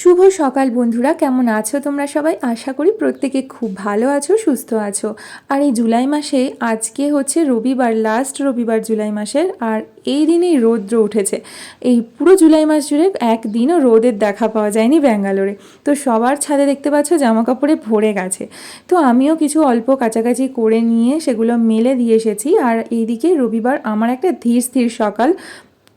শুভ সকাল বন্ধুরা, কেমন আছো তোমরা সবাই? আশা করি প্রত্যেকে খুব ভালো আছো, সুস্থ আছো। আর এই জুলাই মাসে আজকে হচ্ছে রবিবার লাস্ট রবিবার জুলাই মাসের, আর এই দিনেই রৌদ্র উঠেছে। এই পুরো জুলাই মাস জুড়ে একদিনও রোদের দেখা পাওয়া যায়নি ব্যাঙ্গালোরে। তো সবার ছাদে দেখতে পাচ্ছ জামা কাপড়ে ভরে গেছে। তো আমিও কিছু অল্প কাছাকাছি করে নিয়ে সেগুলো মেলে দিয়ে এসেছি। আর এইদিকে রবিবার আমার একটা ধীর স্থির সকাল।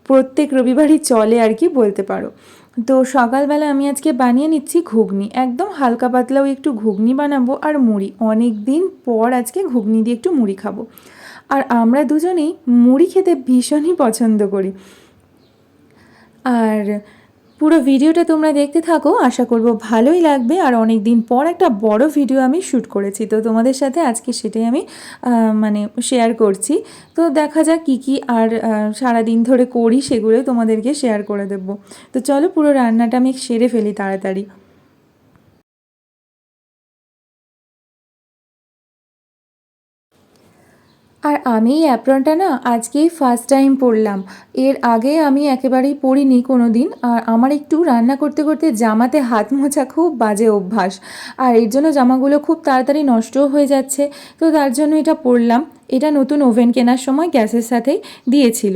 প্রত্যেক রবিবারই চলে আর কি বলতে পারো। তো সকালবেলা আমি আজকে বানিয়ে নিচ্ছি ঘুগনি। একদম হালকা পাতলাও একটু ঘুগনি বানাবো আর মুড়ি। অনেক দিন পর আজকে ঘুগনি দিয়ে একটু মুড়ি খাব। আর আমরা দুজনেই মুড়ি খেতে ভীষণই পছন্দ করি। আর পুরো ভিডিওটা তোমরা দেখতে থাকো, আশা করব ভালোই লাগবে। আর অনেক দিন পর একটা বড় ভিডিও আমি শ্যুট করেছি, তো তোমাদের সাথে আজকে সেটাই আমি মানে শেয়ার করছি। তো দেখা যাক কী কী আর সারা দিন ধরে করি সেগুলো তোমাদেরকে শেয়ার করে দেব। তো চলো পুরো রান্নাটা আমি সেরে ফেলি তাড়াতাড়ি। আর আমি এই অ্যাপ্রনটা না আজকেই ফার্স্ট টাইম পরলাম। এর আগে আমি একেবারেই পরিনি কোনো দিন আর আমার একটু রান্না করতে করতে জামাতে হাত মোছা খুব বাজে অভ্যাস। আর এর জন্য জামাগুলো খুব তাড়াতাড়ি নষ্টও হয়ে যাচ্ছে, তো তার জন্য এটা পরলাম। এটা নতুন ওভেন কেনার সময় গ্যাসের সাথেই দিয়েছিল।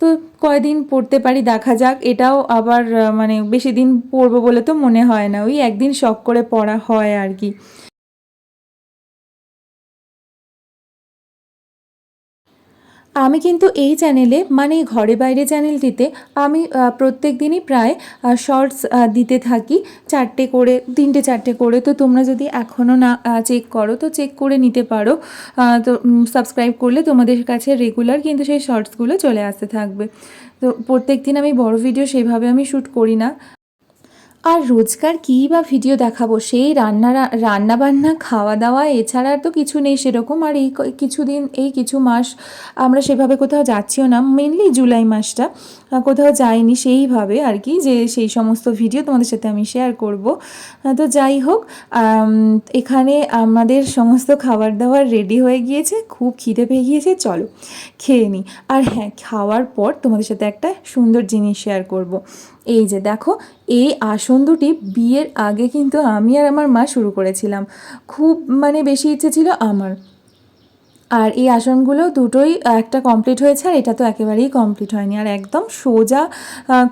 তো কয়দিন পরতে পারি দেখা যাক, এটাও আবার মানে বেশি দিন পরবো বলে তো মনে হয় না। ওই একদিন শখ করে পরা হয় আর কি। আমি কিন্তু এই চ্যানেলে মানে ঘরে বাইরে চ্যানেলটিতে আমি প্রত্যেক দিনই প্রায় শর্টস দিতে থাকি। চারটে করে, তিনটে চারটে করে। তো তোমরা যদি এখনও না চেক করো, তো চেক করে নিতে পারো। তো সাবস্ক্রাইব করলে তোমাদের কাছে রেগুলার কিন্তু সেই শর্টসগুলো চলে আসতে থাকবে। তো প্রত্যেক দিন আমি বড় ভিডিও সেইভাবে আমি শ্যুট করি না। আর রোজকার কী বা ভিডিও দেখাবো? সেই রান্না রান্না বান্না খাওয়া দাওয়া এছাড়া তো কিছু নেই সেরকম। আর এই কিছুদিন, এই কিছু মাস আমরা সেভাবে কোথাও যাচ্ছিও না। মেনলি জুলাই মাসটা কোথাও যাইনি সেইভাবে আর কি যে সেই সমস্ত ভিডিও তোমাদের সাথে আমি শেয়ার করব। তো যাই হোক এখানে আমাদের সমস্ত খাবার দাবার রেডি হয়ে গিয়েছে। খুব খিদে পেয়ে গিয়েছে, চলো খেয়ে নিই। আর হ্যাঁ খাওয়ার পর তোমাদের সাথে একটা সুন্দর জিনিস শেয়ার করব। এই যে দেখো, এই আসন দুটি বিয়ের আগে কিন্তু আমি আর আমার মা শুরু করেছিলাম। খুব মানে বেশি ইচ্ছে ছিল আমার। আর এই আসনগুলো দুটোই একটা কমপ্লিট হয়েছে আর এটা তো একেবারেই কমপ্লিট হয়নি। আর একদম সোজা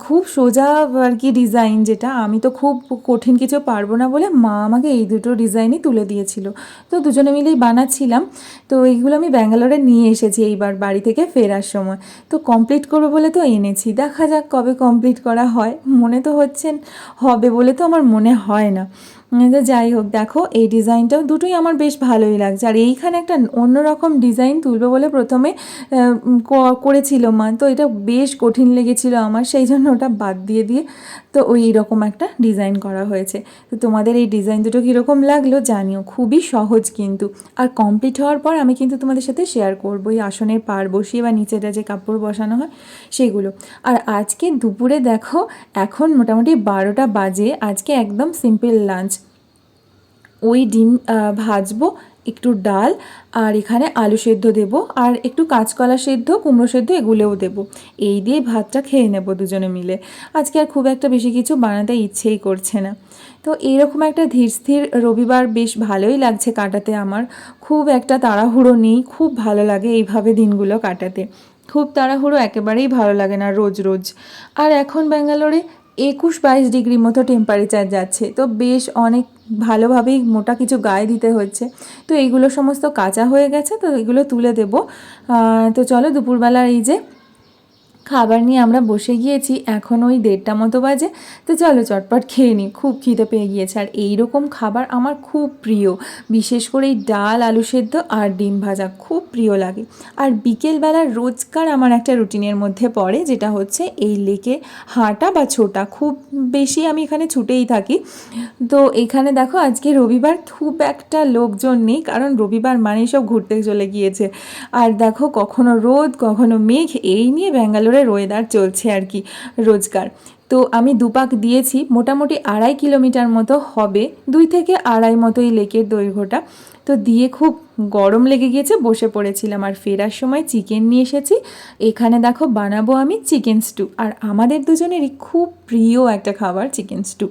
খুব সোজা আর কি ডিজাইন যেটা, আমি তো খুব কঠিন কিছু পারব না বলে মা আমাকে এই দুটো ডিজাইনই তুলে দিয়েছিল। তো দুজনে মিলেই বানাচ্ছিলাম। তো এইগুলো আমি ব্যাঙ্গালোরে নিয়ে এসেছি এইবার বাড়ি থেকে ফেরার সময়। তো কমপ্লিট করব বলে তো এনেছি। দেখা যাক কবে কমপ্লিট করা হয়। মনে তো হচ্ছেন হবে বলে তো আমার মনে হয় না। তো যাই হোক, দেখো, এই ডিজাইনটাও দুটোই আমার বেশ ভালোই লাগছে। আর এইখানে একটা অন্যরকম ডিজাইন তুলবে বলে প্রথমে করেছিল মা। তো এটা বেশ কঠিন লেগেছিল আমার, সেই জন্য ওটা বাদ দিয়ে দিয়ে তো ওই রকম একটা ডিজাইন করা হয়েছে। তো তোমাদের এই ডিজাইন দুটো কীরকম লাগল জানিও, খুবই সহজ কিন্তু। আর কমপ্লিট হওয়ার পর আমি কিন্তু তোমাদের সাথে শেয়ার করব, এই আসনের পার বসিয়ে বা নিচেটা যে কাপড় বসানো হয়, সেগুলো। আর আজকে দুপুরে দেখো, এখন মোটামুটি বারোটা বাজে, আজকে একদম সিম্পল লাঞ্চ ওই ডিম ভাজবো, একটু ডাল, আর এখানে আলু সেদ্ধ দেব, আর একটু কাঁচকলা সেদ্ধ, কুমড়ো সেদ্ধ, এগুলোও দেব। এই দিয়ে ভাতটা খেয়ে নেব দুজনে মিলে। আজকে আর খুব একটা বেশি কিছু বানাতে ইচ্ছেই করছে না। তো এইরকম একটা ধীর স্থির রবিবার বেশ ভালোই লাগছে কাটাতে আমার। খুব একটা তাড়াহুড়ো নেই, খুব ভালো লাগে এইভাবে দিনগুলো কাটাতে। খুব তাড়াহুড়ো একেবারেই ভালো লাগে না রোজ রোজ। আর এখন ব্যাঙ্গালোরে একুশ বাইশ ডিগ্রি মতো টেম্পারেচার যাচ্ছে। তো বেশ অনেক ভালোভাবেই মোটা কিছু গায়ে দিতে হচ্ছে। তো এইগুলো সমস্ত কাঁচা হয়ে গেছে, তো এগুলো তুলে দেবো। তো চলো দুপুরবেলার এই যে খাবার নিয়ে আমরা বসে গিয়েছি, এখন ওই দেড়টা মতো বাজে। তো চলো চটপট খেয়ে নিই খুব খিদে পেয়ে গিয়েছে। আর এই রকম খাবার আমার খুব প্রিয়। বিশেষ করে এই ডাল, আলু সেদ্ধ আর ডিম ভাজা খুব প্রিয় লাগে। আর বিকেলবেলা রোজকার আমার একটা রুটিনের মধ্যে পড়ে, যেটা হচ্ছে এই লেকে হাঁটা বা ছোটা। খুব বেশি আমি এখানে ছুটেই থাকি। তো এখানে দেখো, আজকে রবিবার খুব একটা লোকজন নেই, কারণ রবিবার মানেই সব ঘুরতে চলে গিয়েছে। আর দেখো, কখনো রোদ, কখনো মেঘ, এই নিয়ে ব্যাঙ্গালোরের ওয়েদার চলছে আর কি রোজগার তো আমি দুপাক দিয়েছি, মোটামুটি আড়াই কিলোমিটার মতো হবে, দুই থেকে আড়াই মতো এই লেকের দৈর্ঘ্যটা। তো দিয়ে খুব গরম লেগে গিয়েছে, বসে পড়েছিলাম। আর ফেরার সময় চিকেন নিয়ে এসেছি। এখানে দেখো বানাবো আমি চিকেন স্টু। আর আমাদের দুজনেরই খুব প্রিয় একটা খাবার চিকেন স্টু।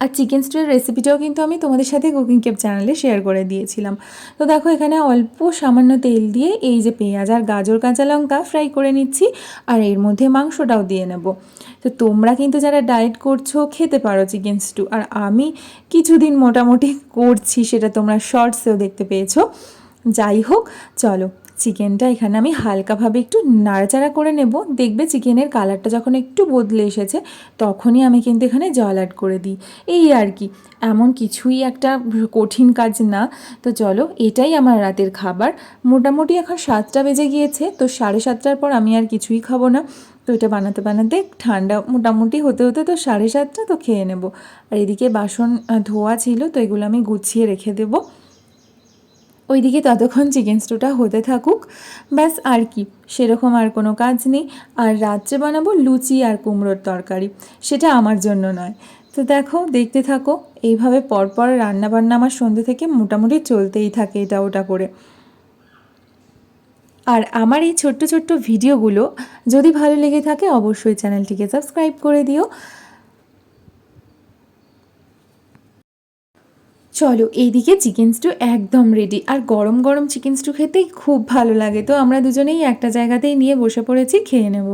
আর চিকেন স্টুয়ের রেসিপিটাও কিন্তু আমি তোমাদের সাথে কুকিং কেপ চ্যানেলে শেয়ার করে দিয়েছিলাম। তো দেখো এখানে অল্প সামান্য তেল দিয়ে এই যে পেঁয়াজ আর গাজর, কাঁচা লঙ্কা ফ্রাই করে নিচ্ছি আর এর মধ্যে মাংসটাও দিয়ে নেব। তো তোমরা কিন্তু যারা ডায়েট করছ, খেতে পারো চিকেন স্টু আর আমি কিছুদিন মোটামুটি করছি, সেটা তোমরা শর্টসেও দেখতে পেয়েছ। যাই হোক, চলো। চিকেনটা এখানে আমি হালকাভাবে একটু নাড়াচাড়া করে নেব। দেখবে চিকেনের কালারটা যখন একটু বদলে এসেছে, তখনই আমি কিন্তু এখানে জল অ্যাড করে দিই। এই আর কি, এমন কিছুই একটা কঠিন কাজ না। তো চলো, এটাই আমার রাতের খাবার। মোটামুটি এখন সাতটা বেজে গিয়েছে, তো সাড়ে সাতটার পর আমি আর কিছুই খাব না। তো এটা বানাতে বানাতে ঠান্ডা মোটামুটি হতে হতে তো সাড়ে সাতটা, তো খেয়ে নেব। আর এদিকে বাসন ধোয়া ছিল, তো এগুলো আমি গুছিয়ে রেখে দেবো। ওইদিকে ততক্ষণ চিকেন স্টুটা হতে থাকুক। ব্যাস, আর কি। সেরকম আর কোনো কাজ নেই। আর রাত্রে বানাবো লুচি আর কুমড়োর তরকারি। সেটা আমার জন্য নয়। তো দেখো, দেখতে থাকো। এইভাবে পরপর রান্নাবান্না আমার সন্ধ্যে থেকে মোটামুটি চলতেই থাকে এটা ওটা করে। আর আমার এই ছোট্ট ছোট্ট ভিডিওগুলো যদি ভালো লেগে থাকে, অবশ্যই চ্যানেলটিকে সাবস্ক্রাইব করে দিও। চলো এইদিকে চিকেন স্টু একদম রেডি আর গরম গরম চিকেন স্টু খেতেই খুব ভালো লাগে। তো আমরা দুজনেই একটা জায়গাতেই নিয়ে বসে পড়েছি, খেয়ে নেব।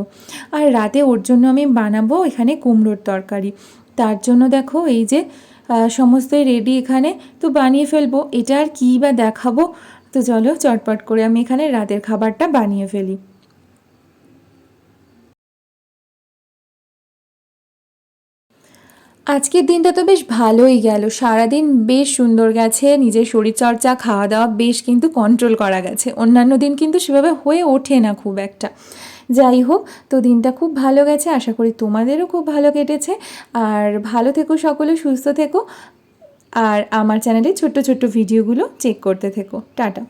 আর রাতে ওর জন্য আমি বানাবো এখানে কুমড়োর তরকারি। তার জন্য দেখো এই যে সমস্তই রেডি এখানে। তো বানিয়ে ফেলব। এটা আর কী বা দেখাবো? তো চলো চটপট করে আমি এখানে রাতের খাবারটা বানিয়ে ফেলি। আজকের দিনটা তো বেশ ভালোই গেল। সারাদিন বেশ সুন্দর গেছে, নিজের শরীরচর্চা খাওয়া দাওয়া বেশ কিন্তু কন্ট্রোল করা গেছে। অন্যান্য দিন কিন্তু সেভাবে হয়ে ওঠে না খুব একটা। যাই হোক, তো দিনটা খুব ভালো গেছে, আশা করি তোমাদেরও খুব ভালো কেটেছে। আর ভালো থেকো সকলে, সুস্থ থেকো। আর আমার চ্যানেলে ছোট্ট ছোট্ট ভিডিওগুলো চেক করতে থেকো। টাটা।